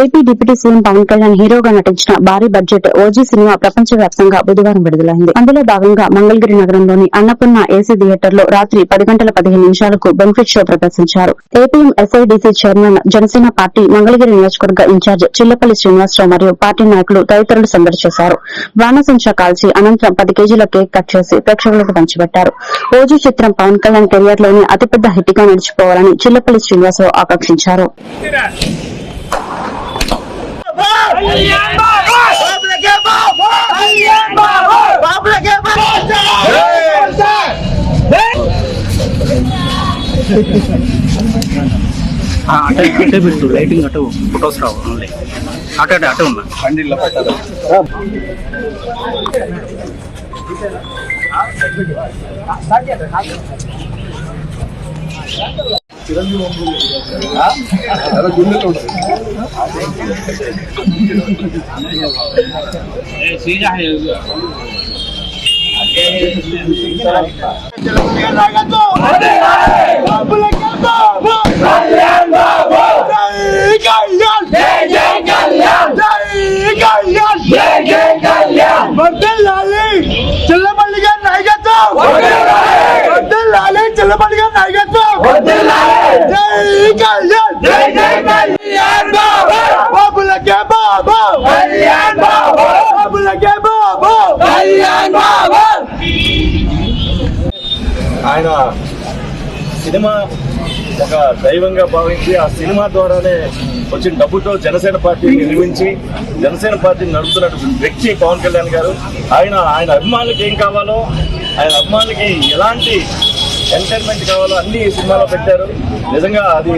AP deputy CM Pawan Kalyan హీరోగా నటించిన భారీ బడ్జెట్ ఓజీ సినిమా ప్రపంచ వ్యాప్తంగా బుధవారం విడుదలైంది. అందులో భాగంగా మంగళగిరి నగరంలోని అన్నపూర్ణ ఏసీ థియేటర్లో రాత్రి పది గంటల పదిహేను నిమిషాలకు బెనిఫిట్ షో ప్రదర్శించారు. APM SIDC chairman Janasena party Mangalagiri నియోజకవర్గ ఇన్ఛార్జ్ చిల్లపల్లి శ్రీనివాసరావు మరియు పార్టీ నాయకులు తదితరులు సందడి చేశారు. బాణసంచా కాల్చి అనంతరం పది కేజీల కేక్ కట్ చేసి ప్రేక్షకులకు పంచిపెట్టారు. ఓజీ చిత్రం పవన్ కళ్యాణ్ కెరియర్లోని అతిపెద్ద హిట్గా నిలిచిపోవాలని చిల్లపల్లి శ్రీనివాసరావు ఆకాంక్షించారు. అటే అటే పెట్టు లైటింగ్ అటు ఫొటోస్ రావు ఓన్లీ అటే అటే అటే ఉన్నా చిల్లపల్లి గారి నాయకత్వం వడ్డెల్లాలి చిల్లపల్లి గారి నాయకత్వం జై కళ్యాణ్ జై జై కళ్యాణ్ బాబులకే బాబు కళ్యాణ్ బాబు బాబులకే బాబు కళ్యాణ్ బాబు ఆయన సినిమా ఒక దైవంగా భావించి ఆ సినిమా ద్వారానే వచ్చిన డబ్బుతో జనసేన పార్టీని నిర్మించి జనసేన పార్టీని నడుపుతున్నటువంటి వ్యక్తి పవన్ కళ్యాణ్ గారు. ఆయన ఆయన అభిమానులకి ఏం కావాలో ఆయన అభిమానులకి ఎలాంటి ఎంటర్టైన్మెంట్ కావాలో అన్ని సినిమాలో పెట్టారు. నిజంగా అది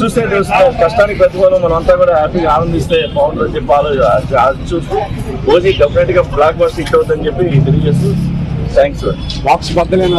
చూస్తే తెలుస్తుంది. కష్టానికి ప్రతిఫలం మనం అంతా కూడా హ్యాపీగా ఆనందిస్తే బాగుంటుందని చెప్పి ఆలోచి అది చూస్తూ ఓజీ డెఫినెట్గా బ్లాక్ బస్ హిట్ అవుతుందని చెప్పి తెలియజేస్తూ థ్యాంక్స్ బాక్స్ బద్దలేనా